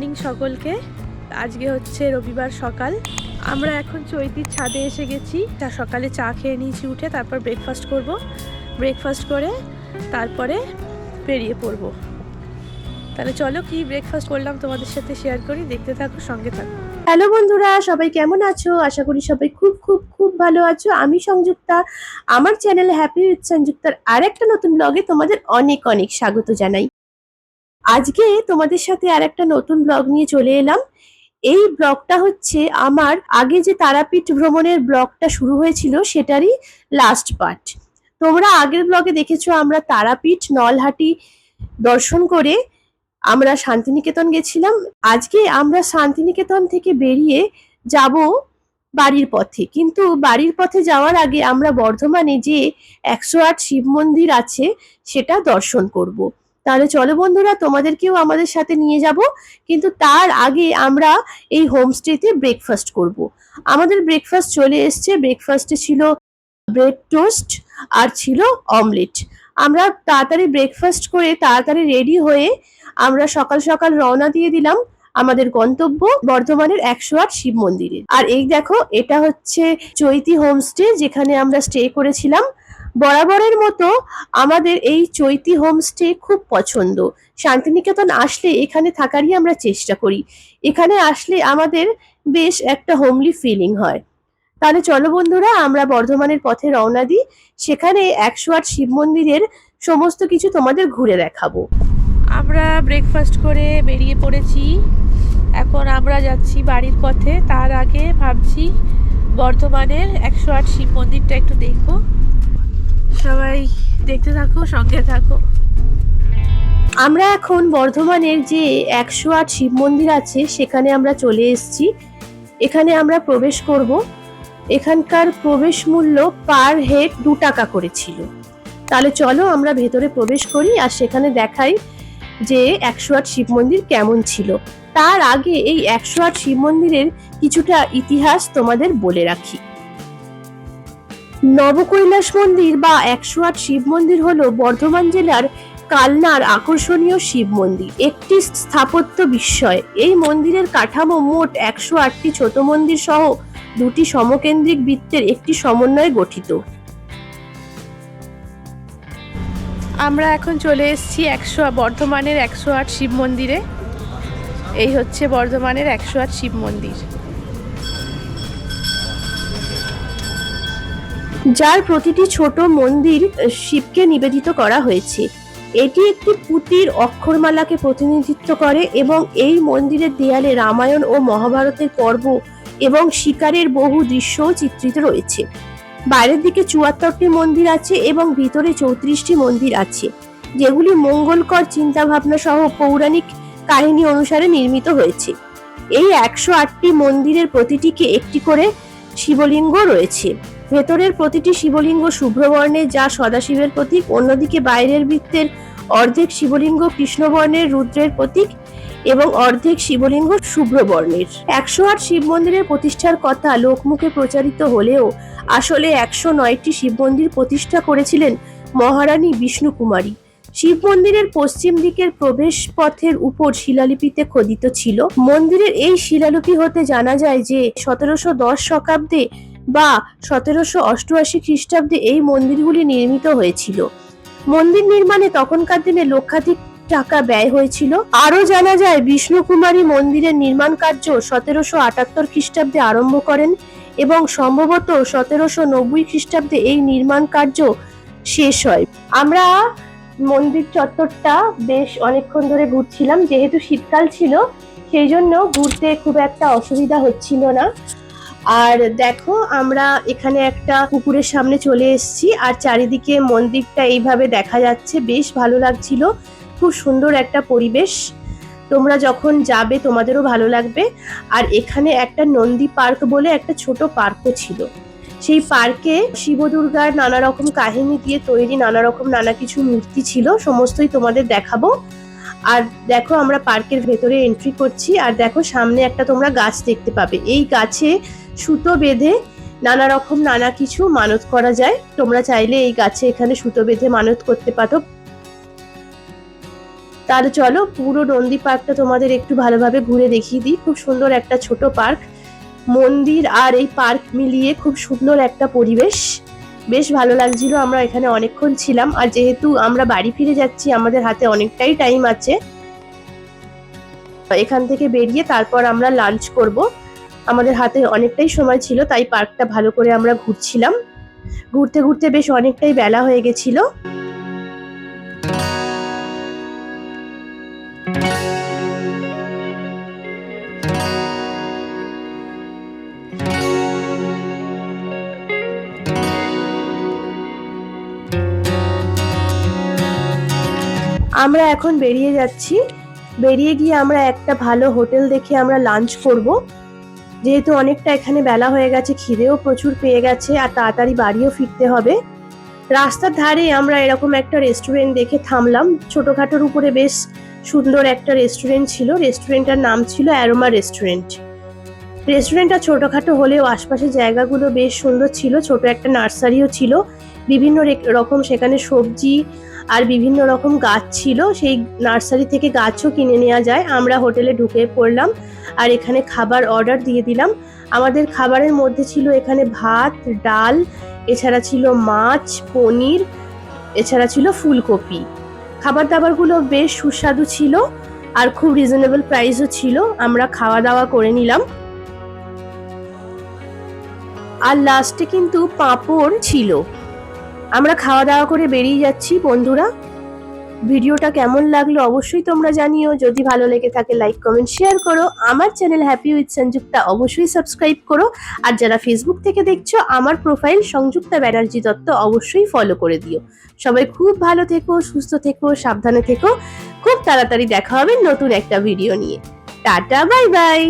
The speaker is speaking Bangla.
মর্নিং সকলকে। আজকে হচ্ছে রবিবার সকাল। আমরা এখন চৈতির ছাদে এসে গেছি। তা সকালে চা খেয়ে নিয়েছি উঠে, তারপর ব্রেকফাস্ট করব। ব্রেকফাস্ট করে তারপরে বেরিয়ে পড়ব। তাহলে চলো কি ব্রেকফাস্ট করলাম তোমাদের সাথে শেয়ার করি। দেখতে থাকো, সঙ্গে থাকো। হ্যালো বন্ধুরা, সবাই কেমন আছো? আশা করি সবাই খুব খুব খুব ভালো আছো। আমি সংযুক্তা। আমার চ্যানেল হ্যাপি উইথ সংযুক্তার আর একটা নতুন ব্লগে তোমাদের অনেক অনেক স্বাগত জানাই। আজকে তোমাদের সাথে আর একটা নতুন ব্লগ নিয়ে চলে এলাম। এই ব্লগটা হচ্ছে আমার আগে যে তারাপীঠ ভ্রমণের ব্লগটা শুরু হয়েছিল সেটারই লাস্ট পার্ট তোমরা আগের ব্লগে দেখেছ আমরা তারাপীঠ নলহাটি দর্শন করে আমরা শান্তিনিকেতন গেছিলাম। আজকে আমরা শান্তিনিকেতন থেকে বেরিয়ে যাব বাড়ির পথে। কিন্তু বাড়ির পথে যাওয়ার আগে আমরা বর্ধমানে যে একশো আট শিব মন্দির আছে সেটা দর্শন করব। তাহলে চলো বন্ধুরা, তোমাদেরকেও আমাদের সাথে নিয়ে যাব। কিন্তু তার আগে আমরা এই হোমস্টেতে ব্রেকফাস্ট করব। আমাদের ব্রেকফাস্ট চলে এসছে। ব্রেকফাস্টে ছিল ব্রেড টোস্ট আর ছিল অমলেট আমরা তাড়াতাড়ি ব্রেকফাস্ট করে তাড়াতাড়ি রেডি হয়ে আমরা সকাল সকাল রওনা দিয়ে দিলাম আমাদের গন্তব্য বর্ধমানের একশো আট শিব মন্দিরে। আর এই দেখো, এটা হচ্ছে চৈতি হোমস্টে যেখানে আমরা স্টে করেছিলাম। বরাবরের মতো আমাদের এই চৈতি হোমস্টে খুব পছন্দ। শান্তিনিকেতন আসলে এখানে থাকারই আমরা চেষ্টা করি। এখানে আসলে আমাদের বেশ একটা হোমলি ফিলিং হয়। তাহলে চলো বন্ধুরা, আমরা বর্ধমানের পথে রওনা দিই। সেখানে একশো আট শিব মন্দিরের সমস্ত কিছু তোমাদের ঘুরে দেখাবো। আমরা ব্রেকফাস্ট করে বেরিয়ে পড়েছি। এখন আমরা যাচ্ছি বাড়ির পথে। তার আগে ভাবছি বর্ধমানের একশো আট শিব মন্দিরটা একটু দেখব। সবাই দেখতে থাকো, সঙ্গে থাকো। আমরা এখন বর্ধমানের যে একশো আট শিব মন্দির আছে, সেখানে আমরা চলে এসেছি। এখানে আমরা প্রবেশ করব। এখানকার প্রবেশ মূল্য পার হেড দু টাকা করেছিল তাহলে চলো আমরা ভেতরে প্রবেশ করি আর সেখানে দেখাই যে একশো আট শিব মন্দির কেমন ছিল। তার আগে এই একশো আট শিব মন্দিরের কিছুটা ইতিহাস তোমাদের বলে রাখি। নবকৈলাস মন্দির বা একশো আট শিব মন্দির হলো বর্ধমান জেলার কালনার আকর্ষণীয় শিব মন্দির। একটি স্থাপত্য বিস্ময়। এই মন্দিরের কাঠামো মোট একশো আটটি ছোট মন্দির সহ দুটি সমকেন্দ্রিক বৃত্তের একটি সমন্বয়ে গঠিত। আমরা এখন চলে এসেছি একশো আট বর্ধমানের একশো আট শিব মন্দিরে। এই হচ্ছে বর্ধমানের একশো আট শিব মন্দির। যার প্রতিটি ছোট মন্দির শিবকে নিবেদিত করা হয়েছে। এটি একটি পুঁতির অক্ষরমালাকে প্রতিনিধিত্ব করে এবং এই মন্দিরের দেয়ালে রামায়ণ ও মহাভারতের পর্ব এবং শিকারের বহু দৃশ্যও চিত্রিত রয়েছে। বাইরের দিকে চুয়াত্তরটি মন্দির আছে এবং ভিতরে চৌত্রিশটি মন্দির আছে, যেগুলি মঙ্গলকর চিন্তাভাবনা সহ পৌরাণিক কাহিনী অনুসারে নির্মিত হয়েছে। এই একশো আটটি মন্দিরের প্রতিটিকে একটি করে শিবলিঙ্গ রয়েছে। ভেতরের প্রতিটি শিবলিঙ্গ শুভ্রবর্ণের যা সদাশিবের প্রতীক, অন্যদিকে বাইরের বৃত্তের অর্ধেক শিবলিঙ্গ কৃষ্ণবর্ণের, রুদ্রের প্রতীক এবং অর্ধেক শিবলিঙ্গ শুভ্রবর্ণের। একশো আট শিব মন্দিরের প্রতিষ্ঠার কথা লোকমুখে প্রচারিত হলেও আসলে একশো নয়টি শিব মন্দির প্রতিষ্ঠা করেছিলেন মহারানী বিষ্ণু কুমারী শিব মন্দিরের পশ্চিম দিকের প্রবেশ পথের উপর শিলালিপিতে খোদিত ছিল। মন্দিরের এই শিলালিপি হতে জানা যায় যে সতেরোশো দশ শতাব্দে বা সতেরোশো অষ্টআশি খ্রিস্টাব্দে এই মন্দিরগুলি নির্মিত হয়েছিল। মন্দির নির্মাণে তখনকার দিনে লক্ষাধিক টাকা ব্যয় হয়েছিল। আরও জানা যায় বিষ্ণু কুমারী মন্দিরের নির্মাণ কার্য সতেরোশো আটাত্তর খ্রিস্টাব্দে আরম্ভ করেন এবং সম্ভবত সতেরোশো নব্বই খ্রিস্টাব্দে এই নির্মাণ কার্য শেষ হয়। আমরা মন্দির চত্বরটা বেশ অনেকক্ষণ ধরে ঘুরছিলাম, যেহেতু শীতকাল ছিল, সেই জন্য ঘুরতে খুব একটা অসুবিধা হচ্ছিল না। আর দেখো, আমরা এখানে একটা পুকুরের সামনে চলে এসেছি আর চারিদিকে মন্দিরটা এইভাবে দেখা যাচ্ছে। বেশ ভালো লাগছিল। খুব সুন্দর একটা পরিবেশ। তোমরা যখন যাবে, তোমাদেরও ভালো লাগবে। আর এখানে একটা নন্দী পার্ক বলে একটা ছোট পার্কও ছিল। সেই পার্কে শিব দুর্গার নানা রকম কাহিনী দিয়ে তৈরি নানা রকম নানা কিছু মূর্তি ছিল। সমস্তই তোমাদের দেখাবো। আর দেখো, আমরা পার্কের ভেতরে এন্ট্রি করছি। আর দেখো, সামনে একটা তোমরা গাছ দেখতে পাবে। এই গাছে সুতো বেঁধে নানা রকম নানা কিছু মানত করা যায়। তোমরা চাইলে এই গাছে এখানে সুতো বেঁধে মানত করতে পারো। তাহলে চলো পুরো নন্দী পার্কটা তোমাদের একটু ভালোভাবে ঘুরে দেখিয়ে দিই। খুব সুন্দর একটা ছোট পার্ক। মন্দির আর এই পার্ক মিলিয়ে খুব সুন্দর একটা পরিবেশ। বেশ ভালো লাগছিল, আমরা এখানে অনেকক্ষণ ছিলাম। আর যেহেতু আমরা বাড়ি ফিরে যাচ্ছি, আমাদের হাতে অনেকটাই টাইম আছে। এখান থেকে বেরিয়ে তারপর আমরা লাঞ্চ করব। আমাদের হাতে অনেকটাই সময় ছিল, তাই পার্কটা ভালো করে আমরা ঘুরছিলাম। ঘুরতে ঘুরতে বেশ অনেকটাই বেলা হয়ে গেছিল। আমরা এখন বেরিয়ে যাচ্ছি। বেরিয়ে গিয়ে আমরা একটা ভালো হোটেল দেখে আমরা লাঞ্চ করব। যেহেতু অনেকটা এখানে বেলা হয়ে গেছে, খিদেও প্রচুর পেয়ে গেছে, আর তাড়াতাড়ি বাড়িও ফিরতে হবে। রাস্তার ধারে আমরা এরকম একটা রেস্টুরেন্ট দেখে থামলাম। ছোটোখাটোর উপরে বেশ সুন্দর একটা রেস্টুরেন্ট ছিল। রেস্টুরেন্টটার নাম ছিল অ্যারোমা রেস্টুরেন্ট রেস্টুরেন্টটা ছোটোখাটো হলেও আশপাশের জায়গাগুলো বেশ সুন্দর ছিল, ছোট একটা নার্সারিও ছিল। বিভিন্ন রকম সেখানে সবজি আর বিভিন্ন রকম গাছ ছিল। সেই নার্সারি থেকে গাছও কিনে নেওয়া যায়। আমরা হোটেলে ঢুকে পড়লাম আর এখানে খাবার অর্ডার দিয়ে দিলাম। আমাদের খাবারের মধ্যে ছিল এখানে ভাত, ডাল, এছাড়া ছিল মাছ, পনির, এছাড়া ছিল ফুলকপি। খাবার দাবারগুলো বেশ সুস্বাদু ছিল আর খুব রিজনেবল প্রাইসও ছিল। আমরা খাওয়া দাওয়া করে নিলাম। আর লাস্টে কিন্তু পাঁপড় ছিল। আমরা খাওয়া দাওয়া করে বেরিয়ে যাচ্ছি, বন্ধুরা। ভিডিওটা কেমন লাগল অবশ্যই তোমরা জানিও। যদি ভালো লেগে থাকে লাইক কমেন্ট শেয়ার করো। আমার চ্যানেল হ্যাপি উইথ সংযুক্তা অবশ্যই সাবস্ক্রাইব করো। আর যারা ফেসবুক থেকে দেখছ, আমার প্রোফাইল সংযুক্তা ব্যানার্জি দত্ত অবশ্যই ফলো করে দিও। সবাই খুব ভালো থেকো, সুস্থ থেকো, সাবধানে থেকো। খুব তাড়াতাড়ি দেখা হবে নতুন একটা ভিডিও নিয়ে। Tata bye bye